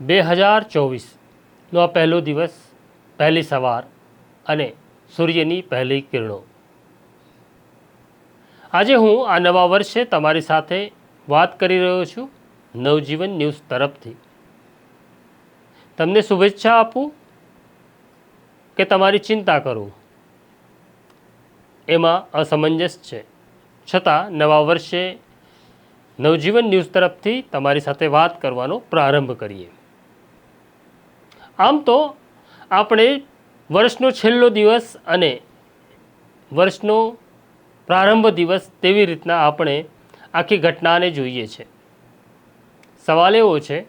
બે હજાર ચોવીસનો આ પહેલો દિવસ, પહેલી સવાર અને સૂર્યની પહેલી કિરણો. આજે હું આ નવા વર્ષે તમારી સાથે વાત કરી રહ્યો છું નવજીવન ન્યૂઝ તરફથી. તમને શુભેચ્છા આપું કે તમારી ચિંતા કરું. એમાં અસમંજસ છે. છતાં નવા વર્ષે નવજીવન ન્યૂઝ તરફથી તમારી સાથે વાત કરવાનો પ્રારંભ કરીએ. આમ તો આપણે વર્ષનો છેલ્લો દિવસ અને વર્ષનો પ્રારંભ દિવસ તેવી રીતના આપણે આખી ઘટનાને જોઈએ છે. સવાલ એવો છે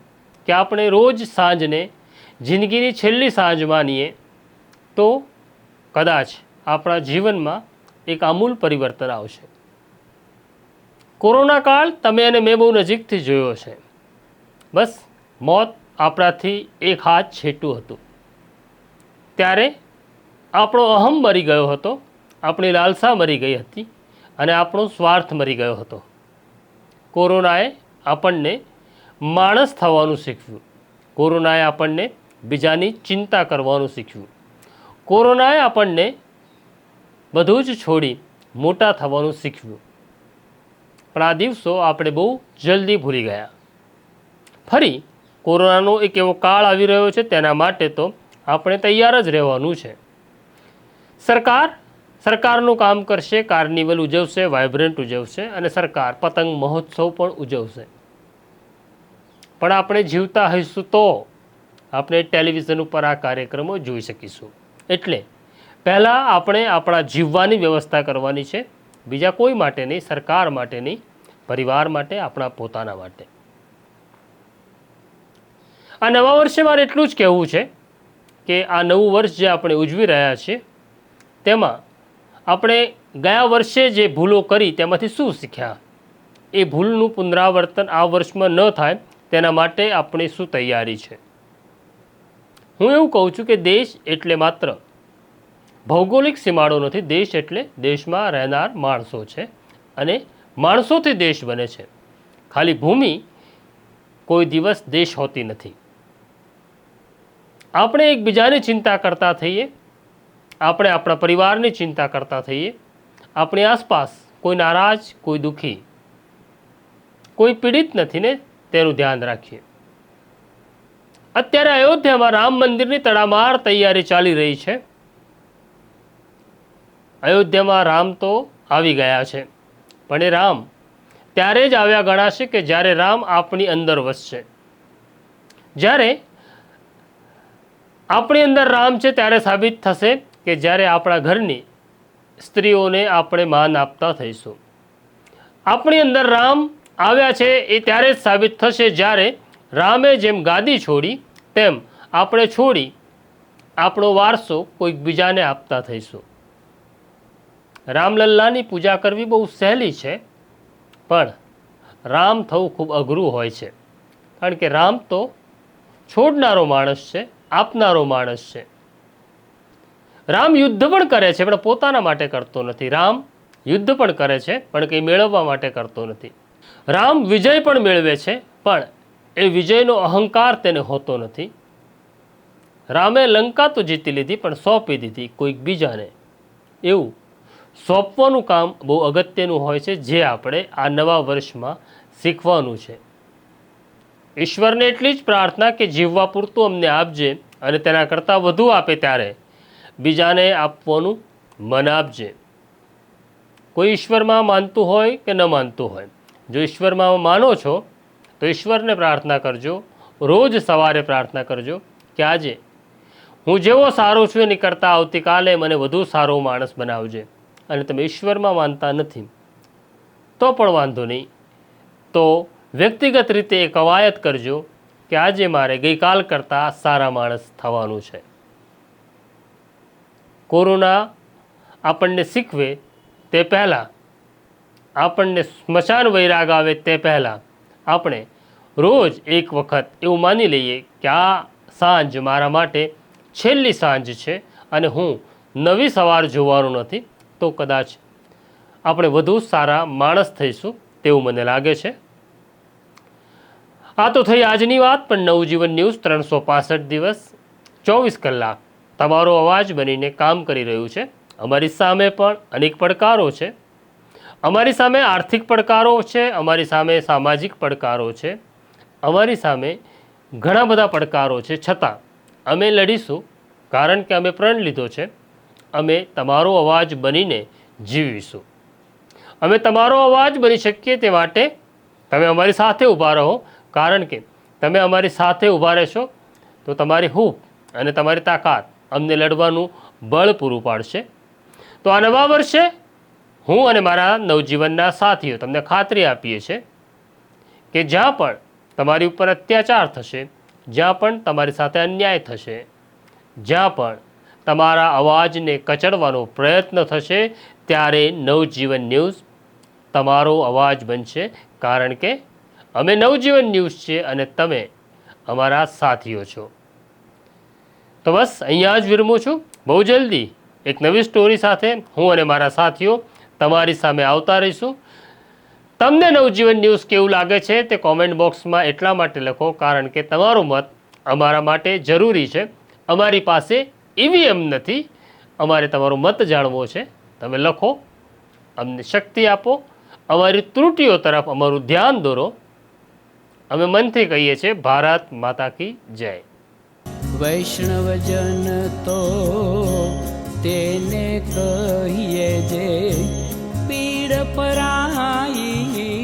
કે આપણે રોજ સાંજને જિંદગીની છેલ્લી સાંજ માનીએ તો કદાચ આપણા જીવનમાં એક આમૂલ પરિવર્તન આવશે. કોરોના કાળ તમે અને મેં બહુ નજીકથી જોયો છે. બસ, મોત આપણાથી એક હાથ છેટું હતું. ત્યારે આપણો અહમ મરી ગયો હતો, આપણી લાલસા મરી ગઈ હતી અને આપણો સ્વાર્થ મરી ગયો હતો. કોરોનાએ આપણને માણસ થવાનું શીખવ્યું. કોરોનાએ આપણને બીજાની ચિંતા કરવાનું શીખવ્યું. કોરોનાએ આપણને બધું જ છોડી મોટા થવાનું શીખવ્યું. પણ આ દિવસો આપણે બહુ જલ્દી ભૂલી ગયા. ફરી કોરોનાનો એક એવો કાળ આવી રહ્યો છે તેના માટે તો આપણે તૈયાર જ રહેવાનું છે. સરકાર, સરકારનું કામ કરશે, કાર્નિવલ ઉજવશે વાઇબ્રન્ટ ઉજવશે અને સરકાર પતંગ મહોત્સવ પણ ઉજવશે. પણ આપણે જીવતા હઈશું તો આપણે ટેલિવિઝન ઉપર આ કાર્યક્રમો જોઈ શકીશું. એટલે પહેલાં આપણે આપણા જીવવાની વ્યવસ્થા કરવાની છે. બીજા કોઈ માટે નહીં, સરકાર માટે નહીં, પરિવાર માટે, આપણા પોતાના માટે. આ નવા વર્ષે મારે એટલું જ કહેવું છે કે આ નવું વર્ષ જે આપણે ઉજવી રહ્યા છીએ, તેમાં આપણે ગયા વર્ષે જે ભૂલો કરી તેમાંથી શું શીખ્યા? એ ભૂલનું પુનરાવર્તન આ વર્ષમાં ન થાય તેના માટે આપણી શું તૈયારી છે? હું એવું કહું છું કે દેશ એટલે માત્ર ભૌગોલિક સીમાડો નથી, દેશ એટલે દેશમાં રહેનાર માણસો છે અને માણસોથી દેશ બને છે. ખાલી ભૂમિ કોઈ દિવસ દેશ હોતી નથી. આપણે એકબીજાની ચિંતા કરતા થઈએ, આપણે આપણા પરિવારની ચિંતા કરતા થઈએ, આપણી આસપાસ કોઈ નારાજ, કોઈ દુઃખી, કોઈ પીડિત નથી ને તેનું ધ્યાન રાખીએ. અત્યારે અયોધ્યામાં રામ મંદિરની તડામાર તૈયારી ચાલી રહી છે. અયોધ્યામાં રામ તો આવી ગયા છે, પણ એ રામ ત્યારે જ આવ્યા ગણાશે કે જ્યારે રામ આપણી અંદર વસશે. જ્યારે આપણી અંદર રામ છે ત્યારે સાબિત થશે કે જ્યારે આપણા ઘરની સ્ત્રીઓને આપણે માન આપતા થઈશું. આપણી અંદર રામ આવ્યા છે એ ત્યારે જ સાબિત થશે જ્યારે રામે જેમ ગાદી છોડી, તેમ આપણે છોડી આપણો વારસો કોઈક બીજાને આપતા થઈશું. રામલલ્લાની પૂજા કરવી બહુ સહેલી છે, પણ રામ થવું ખૂબ અઘરું હોય છે. કારણ કે રામ તો છોડનારો માણસ છે આપનારો માણસ છે. રામ યુદ્ધ પણ કરે છે, પણ પોતાના માટે કરતો નથી. રામ યુદ્ધ પણ કરે છે, પણ કંઈ મેળવવા માટે કરતો નથી. રામ વિજય પણ મેળવે છે, પણ એ વિજયનો અહંકાર તેને હોતો નથી. રામે લંકા તો જીતી લીધી, પણ સોંપી દીધી કોઈક બીજાને. એવું સોંપવાનું કામ બહુ અગત્યનું હોય છે, જે આપણે આ નવા વર્ષમાં શીખવાનું છે. ઈશ્વરને એટલી જ પ્રાર્થના કે જીવવા પૂરતું અમને આપજે અને તેના કરતાં વધુ આપે ત્યારે બીજાને આપવાનું મન આપજે. કોઈ ઈશ્વરમાં માનતું હોય કે ન માનતું હોય. જો ઈશ્વરમાં માનો છો, તો ઈશ્વરને પ્રાર્થના કરજો. રોજ સવારે પ્રાર્થના કરજો કે આજે હું જેવો સારો છું, એની કરતાં આવતીકાલે મને વધુ સારો માણસ બનાવજે. અને તમે ઈશ્વરમાં માનતા નથી, તો પણ વાંધો નહીં. તો વ્યક્તિગત રીતે એ કવાયત કરજો કે આજે મારે ગઈકાલ કરતાં સારા માણસ થવાનું છે. કોરોના આપણને શીખવે તે પહેલાં, આપણને સ્મશાન વૈરાગ આવે તે પહેલાં આપણે રોજ એક વખત એવું માની લઈએ કે આ સાંજ મારા માટે છેલ્લી સાંજ છે અને હું નવી સવાર જોવાનું નથી તો કદાચ આપણે વધુ સારા માણસ થઈશું તેવું મને લાગે છે. આ તો થઈ આજની વાત, પણ નવજીવન ન્યૂઝ ત્રણસો પાસઠ દિવસ, ચોવીસ કલાક. તમારો અવાજ બનીને કામ કરી રહ્યું છે. અમારી સામે પણ અનેક પડકારો છે. અમારી સામે આર્થિક પડકારો છે, અમારી સામે સામાજિક પડકારો છે. અમારી સામે ઘણા બધા પડકારો છે. છતાં, અમે લડીશું, કારણ કે અમે પ્રણ લીધો છે. અમે તમારો અવાજ બનીને જીવીશું. અમે તમારો અવાજ બની શકીએ તે માટે તમે અમારી સાથે ઊભા રહો. કારણ કે તમે અમારી સાથે ઊભા રહેશો, તો તમારી હૂપ અને તમારી તાકાત અમને લડવાનું બળ પૂરું પાડશે. તો આ નવા વર્ષે હું અને મારા નવજીવનના સાથીઓ તમને ખાતરી આપીએ છીએ કે જ્યાં પણ તમારી ઉપર અત્યાચાર થશે, જ્યાં પણ તમારી સાથે અન્યાય થશે, જ્યાં પણ તમારા અવાજને કચડવાનો પ્રયત્ન થશે, ત્યારે નવજીવન ન્યૂઝ તમારો અવાજ બનશે. કારણ કે અમે નવજીવન ન્યૂઝ છીએ અને તમે અમારા સાથીઓ છો. તો બસ, અહીંયા જ વિરમું છું. બહુ જલ્દી એક નવી સ્ટોરી સાથે હું અને મારા સાથીઓ તમારી સામે આવતા રહીશું. તમને નવજીવન ન્યૂઝ કેવું લાગે છે તે કોમેન્ટ બોક્સમાં એટલા માટે લખો, કારણ કે તમારો મત અમારા માટે જરૂરી છે. અમારી પાસે ઈવીએમ નથી. અમારે તમારો મત જાણવો છે. તમે લખો, અમને શક્તિ આપો. અમારી ત્રુટિઓ તરફ અમારું ધ્યાન દોરો. અમે મનથી કહીએ છીએ, ભારત માતા કી જય. વૈષ્ણવજન તો તેને કહીએ જે, પીડ પરાઈ